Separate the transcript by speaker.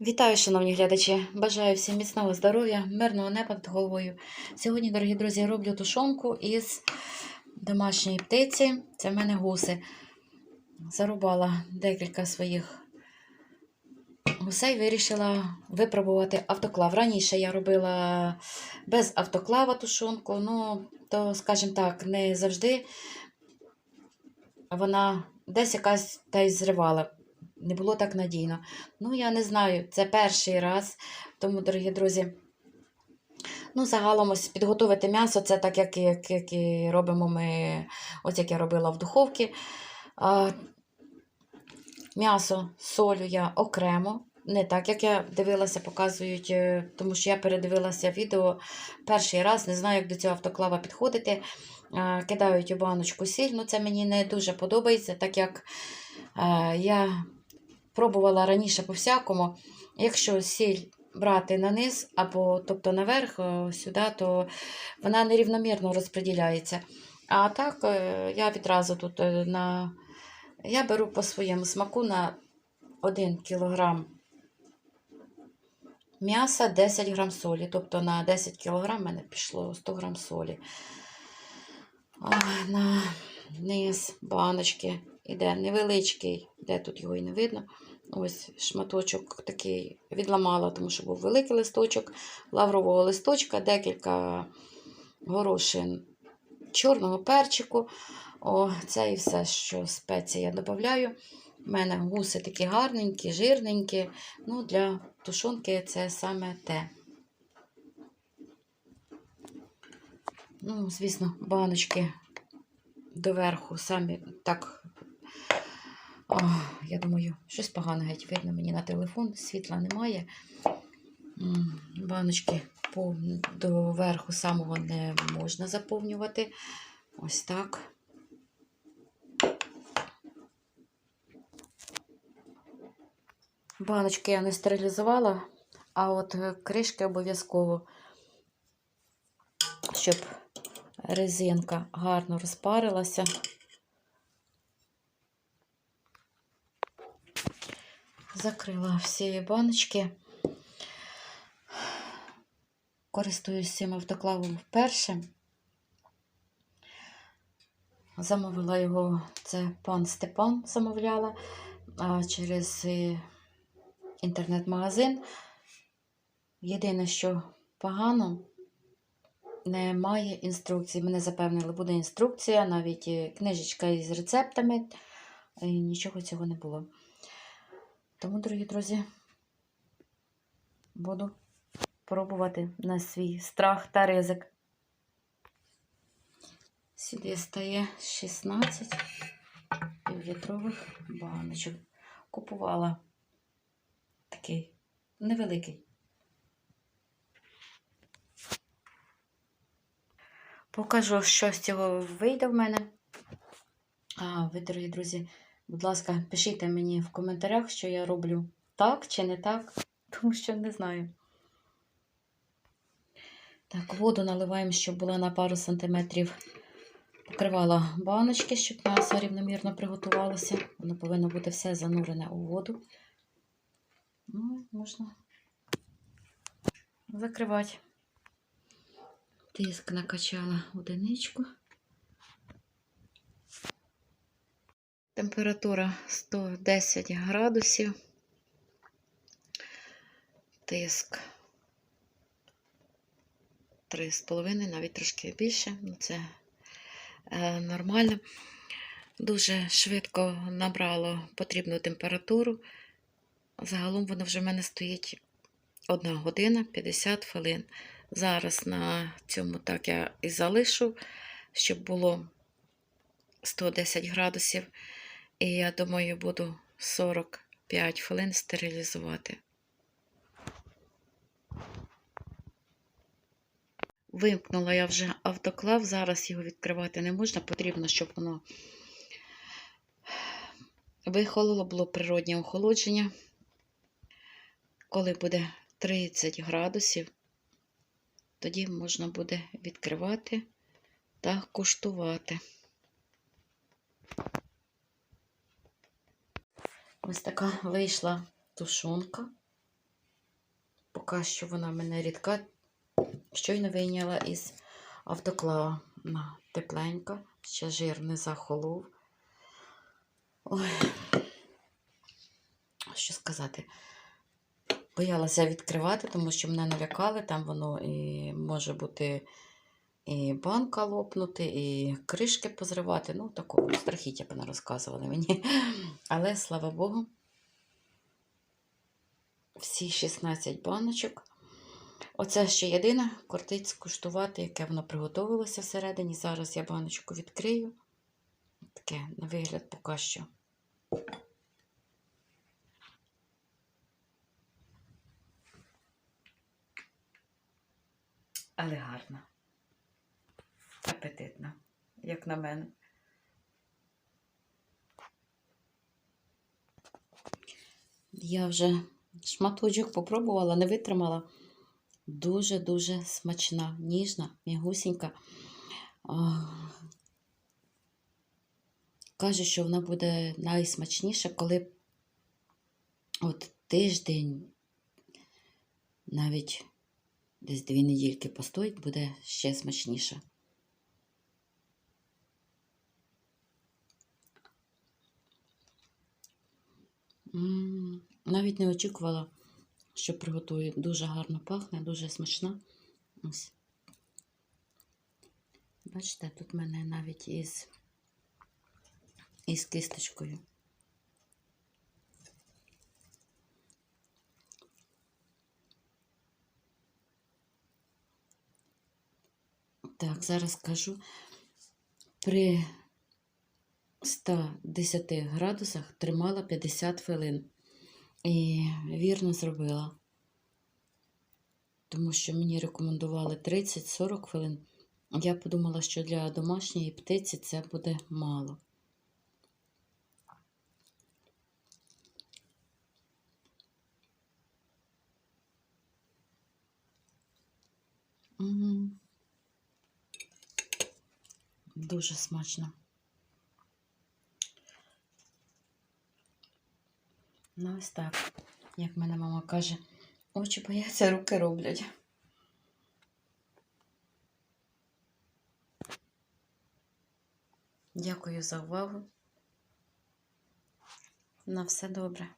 Speaker 1: Вітаю, шановні глядачі! Бажаю всім міцного здоров'я, мирного неба над головою. Сьогодні, дорогі друзі, роблю тушонку із домашньої птиці. Це в мене гуси. Зарубала декілька своїх гусей, вирішила випробувати автоклав. Раніше я робила без автоклава тушонку, ну, то, скажімо так, не завжди вона десь якась та й зривала не було так надійно. Ну, я не знаю, це перший раз. Тому, дорогі друзі, ну, загалом ось підготувати м'ясо, це так, як, як, як і робимо ми, ось як я робила в духовці. А, М'ясо солю я окремо. Не так, як я дивилася, показують, е, тому що я передивилася відео перший раз, не знаю, як до цього автоклава підходити. Кидають у баночку сіль, ну це мені не дуже подобається, так як я пробувала раніше по-всякому. Якщо сіль брати на низ або тобто наверх сюди, то вона нерівномірно розподіляється. А так, е, я відразу тут е, на я беру по своєму смаку на 1 кг м'яса 10 грам солі. Тобто на 10 кг в мене пішло 100 грам солі. На низ баночки іде невеличкий, де тут його і не видно. Ось шматочок такий відламала, тому що був великий листочок лаврового листочка, декілька горошин чорного перчику. О, Це і все, що спеції я додаю. У мене гуси такі гарненькі, жирненькі. Ну, Для тушонки це саме те. Ну, звісно, баночки доверху самі так о, я думаю, щось погане геть видно мені на телефон, світла немає. Баночки до верху самого не можна заповнювати. Ось так. Баночки я не стерилізувала, а от кришки обов'язково, щоб резинка гарно розпарилася. Закрила всі баночки. Користуюсь цим автоклавом вперше. Замовила його, це пан Степан замовляла через інтернет-магазин. Єдине, що погано, немає інструкції. Мене запевнили, буде інструкція, навіть книжечка із рецептами, і нічого цього не було. Тому, дорогі друзі, буду пробувати на свій страх та ризик. Сюди стає 16 півлітрових баночок. Купувала такий невеликий. Покажу, що з цього вийде в мене. А ви, дорогі друзі, Будь ласка, пишіть мені в коментарях, що я роблю так чи не так, тому що не знаю. Так, воду наливаємо, щоб була на пару сантиметрів. Покривала баночки, щоб м'ясо рівномірно приготувалося. Воно повинно бути все занурене у воду. Ну, можна закривати. Тиск накачала одиничку. Температура 110 градусів, тиск 3,5, навіть трошки більше, ну це е, нормально. Дуже швидко набрало потрібну температуру. Загалом воно вже в мене стоїть 1 година 50 хвилин. Зараз на цьому так я і залишу, щоб було 110 градусів. І я думаю, буду 45 хвилин стерилізувати. Вимкнула я вже автоклав, зараз його відкривати не можна, потрібно, щоб воно вихололо, було природнє охолодження. Коли буде 30 градусів, тоді можна буде відкривати та куштувати. Ось така вийшла тушонка. Поки що вона в мене рідка. Щойно вийняла із автоклава. На, тепленька, ще жир не захолов. Ой. Що сказати? Боялася відкривати, тому що мене налякали, там воно і може бути і банка лопнути, і кришки позривати. Ну, такого страхіття б не розказували мені. Але слава Богу, всі 16 баночок. Оце ще єдине, кортить скуштувати, яке воно приготовилося всередині. Зараз я баночку відкрию. Таке, на вигляд поки що. Але гарна. Апетитна, як на мене. Я вже шматочок попробувала, не витримала. Дуже-дуже смачна, ніжна, м'ягусінька. А, Каже, що вона буде найсмачніша, коли от тиждень, навіть десь дві недільки постоїть, буде ще смачніша. Навіть не очікувала, що приготую. Дуже гарно пахне, дуже смачна. Ось. Бачите, тут в мене навіть із, із кисточкою. Так, зараз кажу. При 110 градусах тримала 50 хвилин. І вірно зробила. Тому що мені рекомендували 30-40 хвилин. Я подумала, що для домашньої птиці це буде мало. Дуже смачно. Ну, ось так. Як мене мама каже, очі бояться, руки роблять. Дякую за увагу. На все добре.